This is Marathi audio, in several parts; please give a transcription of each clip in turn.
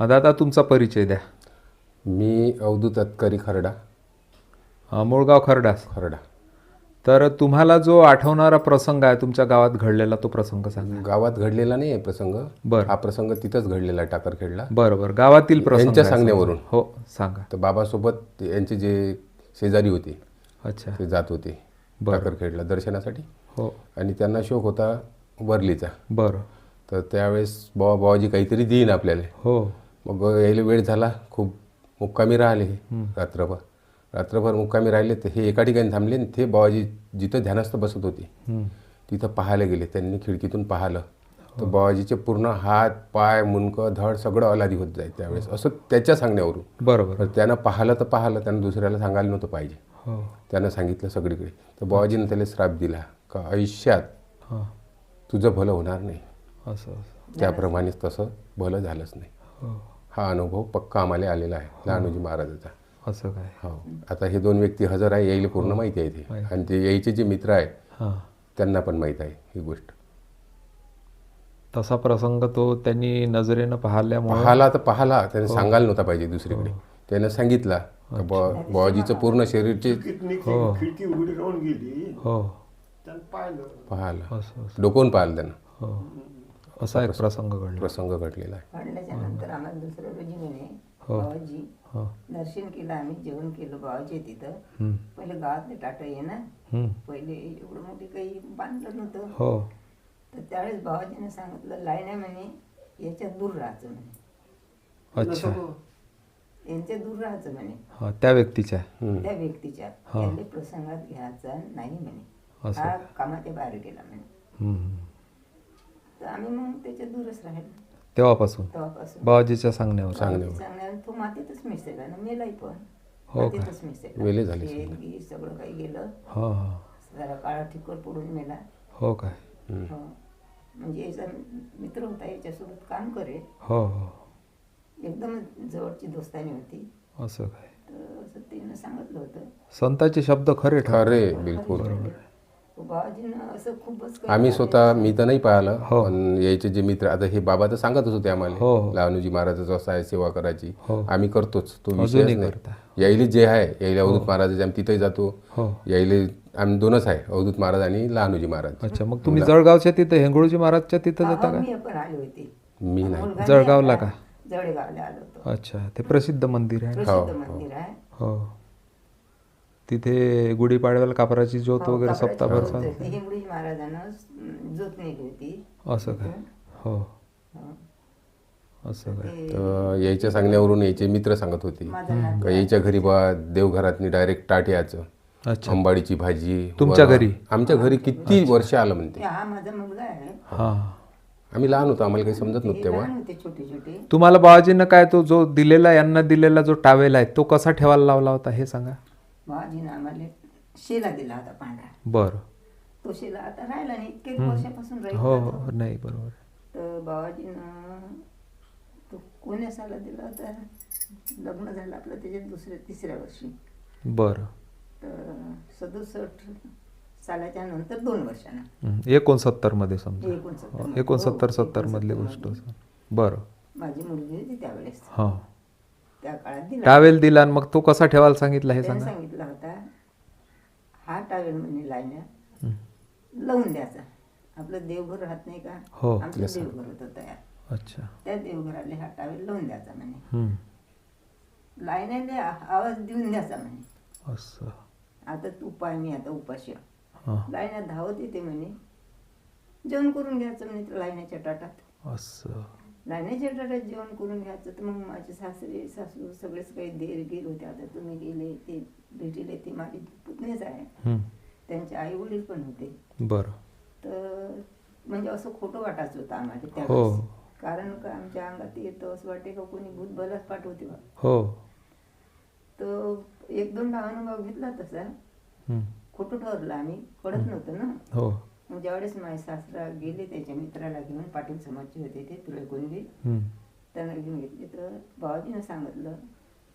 हा, दादा तुमचा परिचय द्या. मी अवधूत अतकरी खरडा. हा, मूळगाव खरडास खरडा. तर तुम्हाला जो आठवणारा प्रसंग आहे तुमच्या गावात घडलेला तो प्रसंग सांगा. गावात घडलेला नाही आहे प्रसंग. बरं. हा प्रसंग तिथंच घडलेला आहे टाकरखेडला. बरं बरं. गावातील प्रसंग यांच्या आहे. सांगण्यावरून. हो सांगा. तर बाबासोबत यांचे जे शेजारी होते अच्छा. ते जात होते टाकरखेडला दर्शनासाठी. हो. आणि त्यांना शोक होता वरलीचा. बरं. तर त्यावेळेस बाबा बाबाजी काहीतरी देईन आपल्याला. हो. मग यायला वेळ झाला खूप मुक्कामी राहिले हे रात्रभर. रात्रभर मुक्कामी राहिले तर हे एका ठिकाणी थांबले आणि ते बाबाजी जिथं ध्यानस्थ बसत होते. तिथं पाहायला गेले. त्यांनी खिडकीतून पाहिलं. तर बाबाजीचे पूर्ण हात पाय मुंडकं धड सगळं अलादी होत जाईल त्यावेळेस. असं त्याच्या सांगण्यावरून. बरोबर. त्यानं पाहिलं तर पाहिलं त्यानं दुसऱ्याला सांगायला नव्हतं पाहिजे. हो. त्यानं सांगितलं सगळीकडे. तर बाबाजीनं त्याला श्राप दिला का आयुष्यात हां. तुझं भलं होणार नाही. असं असं. त्याप्रमाणेच तसं भलं झालंच नाही. हो हा अनुभव पक्का आम्हाला आलेला आहे लहानोजी महाराजाचा. असं काय? हो. आता हे दोन व्यक्ती हजर आहे यायला पूर्ण माहिती आहे ते. आणि ते यायचे जे मित्र आहे हां. त्यांना पण माहीत आहे ही गोष्ट. तसा प्रसंग तो त्यांनी नजरेनं पाहिल्यामुळे पाहाला तर पाहाला त्याने सांगायला नव्हता पाहिजे दुसरीकडे. त्यानं सांगितला बुवाजीचं पूर्ण शरीरचे हो. खिडकी उघडी राहून गेली. हो. त्यानं पाहिलं. डोकवून पाहिलं त्यानं. हो. असा एक प्रसंग घडला. प्रसंग घडलेला आहे. नंतर आम्हाला दुसऱ्या रोजी म्हणे हो. बाबाजी हो. दर्शन केलं आम्ही जेवण केलं बाबाजी तिथं. हम्म. पहिले गावातले टाटा ये ना हम्म. पहिले एवढं मोठी काही बांधलं नव्हतं. हो. तर त्यावेळेस बाबाजीने सांगितलं लाईन आहे म्हणे याच्यात दूर राहायचं म्हणे. अच्छा. यांच्या दूर राहायचं म्हणे. हा त्या व्यक्तीच्या. त्या व्यक्तीच्या. हा. त्याले प्रसंगात घ्यायचा नाही म्हणे. असं. हा कामाच्या बाहेर गेला म्हणे. हम्म. तर आम्ही मग त्याच्या दूरच राहिलो. तेव्हापासून? तेव्हापासून. बाबाजीच्या सांगण्यावर. सांगण्यावर. तो मातीतच मिसळला. ना मेलाय पण. हो का? मातीतच मिसळला. वेले झाले शेण, गीत सगळं काही गेलं. हा हा. जरा काळा ठिकर पडून मेला. हो काय हो. म्हणजे याचा मित्र होता याच्यासोबत काम करे हो हो. एकदम जवळची दोस्तानी होती. असं काय? तर असं तिनं सांगितलं होतं. संतांचे शब्द खरे ठर खरे बिलकुल. बाबाजीनं असं खूपच काही आम्ही स्वतः मी तर नाही पाहिलं हो. पण यायचे जे मित्र आता हे बाबा तर सांगतच होते आम्हाला हो, हो. लहानूजी महाराजाचं असं आहे सेवा करायची हो. आम्ही करतोच तो अजूनही नाही करता. यायले जे आहे यायले अवधूत महाराजाचे आम्ही तिथेही जातो हो यायले आम्ही दोनच आहे अवधूत महाराज आणि लहानूजी महाराज अच्छा मग तुम्ही जळगावच्या तिथे हेंगळूजी महाराजच्या तिथं जाता हा, का मी पण आले होते मी नाही मुलगा जळगावला. का? जळगावला आलो होतो अच्छा ते प्रसिद्ध मंदिर आहे ना? प्रसिद्ध मंदिर आहे हो तिथे गुढीपाडव्याला कापराची ज्योत वगैरे कापडाची सप्ताभर ज्योत चाल होती. हिंगळी महाराजानं अं, ज्योत नेली होती. असं काय हो. हो. असं काय ते तर यायच्या सांगण्यावरून यायचे मित्र सांगत होते. का यायच्या घरी बा देवघरातनी डायरेक्ट अच्छा. अंबाडीची भाजी तुमच्या. घरी? आमच्या घरी किती वर्ष आलं म्हणते. हा माझा मुलगा आहे. हा. आम्ही लहान होतो आम्हाला काही समजत हे नव्हतं तेव्हा. तुम्हाला बाबाजीनं काय तो जो दिलेला यांना दिलेला जो टावेल आहे तो कसा ठेवायला लावला होता हे सांगा. बाबाजीनं आम्हाला शेला दिला होता पांढरा. बरं. तो शेला आता राहिला नाही इतके वर्षापासून राहिला हो. हो नाही बरोबर. तर बाबाजीनं तो कोण्या साला दिला होता? लग्न झालं आपलं त्याच्या दुसऱ्या तिसऱ्या वर्षी. बरं. तर सदुसष्ट सालाच्या नंतर दोन वर्षानं. हं, एकोणसत्तरमध्ये समजा. एकोणसत्तर हो, मध्ये. एकोणसत्तर हो, सत्तर मधली एकोणसत्तर गोष्ट असेल. बरं. माझी मुलगी होती त्यावेळेस. हा. त्या काळात दिला. टावेल दिला आणि मग तो कसा ठेवायला सांगितला हे त्याने सांगा सांगितला. हा टावेल म्हणे लायण्या. हं. लावून द्यायचा. आपलं देवघर राहत नाही का? हो. आमचं देवघर होतं तयार. अच्छा. त्या देवघराले हा टावेल लावून द्यायचा म्हणे. लायण्याले आवाज देऊन द्यायचा म्हणे. असं. आता तू पाय मी आता उपाशी लायण्यात धावत येते म्हणे. जेवण करून घ्यायचं म्हणे लायण्याच्या ताटात. असं. ताटात जेवण करून घ्यायचं तर मग माझे सासरे सासू सगळेच काही देर गिर होते. आता तुम्ही गेले ते भेटीले ते माझे पुतणेच आहे. हं. त्यांचे आई वडील पण होते. बरं. तर म्हणजे असं खोटं वाटायचं होतं आम्हाला हो. त्यावेळेस कारण का आमच्या अंगात येतं असं वाटे का कोणी भूत बलाच पाठवते बा. हो. तर एक दोनदा अनुभव घेतला तसा. हं. खोटं ठरलं आम्ही. कळत नव्हतं ना. हो. मग ज्यावेळेस माझे सासरा गेले त्याच्या मित्राला घेऊन पाटील समाजचे होते ते तुळे कोणबी हं. त्यांना घेऊन घेतले तर बाबाजीनं सांगितलं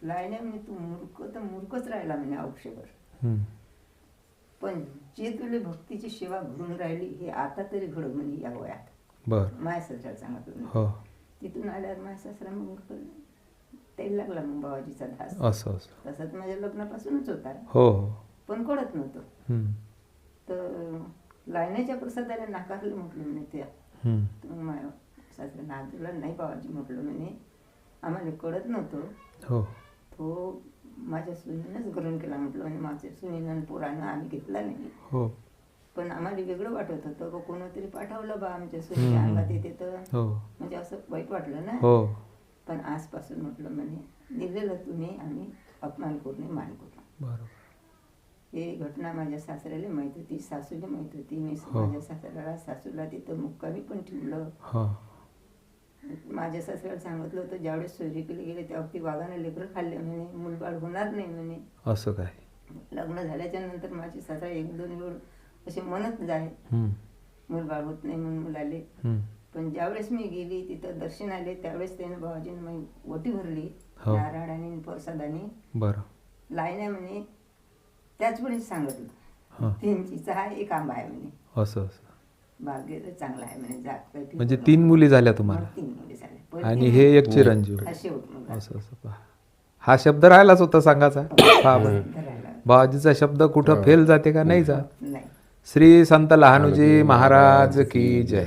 लायण्या म्हणे तू मूर्ख तर मूर्खच राहिला म्हणे हं. पण जे तुला भक्तीची सेवा घडून राहिली हे आता तरी घड म्हणे या वयात. बरं. माया सासऱ्याला सांगितलं हो. तिथून आल्यावर माझ्या सासरा मग त्याला लागला मग बाबाजीचा धास. तसंच माझ्या लग्नापासूनच होता. हो हो. पण कळत नव्हतं. तर लायण्याच्या प्रसादाला नाकारलं म्हटलं म्हणे त्या. सासऱ्या नादूला नाही बाबाजी म्हटलं म्हणे. आम्हाला कळत नव्हतं. हो. तो माझ्या सुनीनंच ग्रहण केला म्हटलं म्हणजे माझ्या सुनीनं पोरानं आम्ही घेतला नाही. हो. पण आम्हाला वेगळं वाटत होतं. का कोणतरी पाठवलं बा आमच्या सुनीच्या अंगात येते तर. हो. म्हणजे असं वाईट वाटलं ना. हो. पण आजपासून म्हटलं म्हणे दिलेलं तुम्ही आम्ही अपमान करू नये मान करू बरोबर. हे घटना माझ्या सासऱ्याला माहीत होती सासूला माहीत होती. मी हो. माझ्या सासऱ्याला सासूला तिथं मुक्कामी पण ठेवलं. माझ्या सासऱ्याला सांगितलं होतं ज्यावेळेस सोयरीकडे गेले तेव्हा ती वाघानं लेकरं खाल्ले म्हणे मुलबाळ होणार नाही म्हणे. असं काय? लग्न झाल्याच्यानंतर माझे सासरा एक दोन वेळ असे म्हणत जाय. मुलबाळ होत नाही म्हणून मुलाले. पण ज्यावेळेस मी गेली तिथं दर्शन आले त्यावेळेस त्यानं बाबाजीनं माझी ओटी भरली. हो. नारायणाने प्रसादाने. बरं. लायण्या म्हणे. त्याच वेळेस हा. सांगितलं तीन चिचा आहे एक आंबा आहे म्हणे. असं असं. भाग्य तर चांगला आहे म्हणे फिरू म्हणजे. तीन मुली झाल्या तुम्हाला? तीन मुली झाल्या. आणि हे एक चिरंजीव. असे होत असं पहा. हा शब्द राहिलाच होता बरं. धरायला बाबाजीचा शब्द कुठं फेल जाते का? नाही जात. श्री संत लहानूजी महाराज की जय.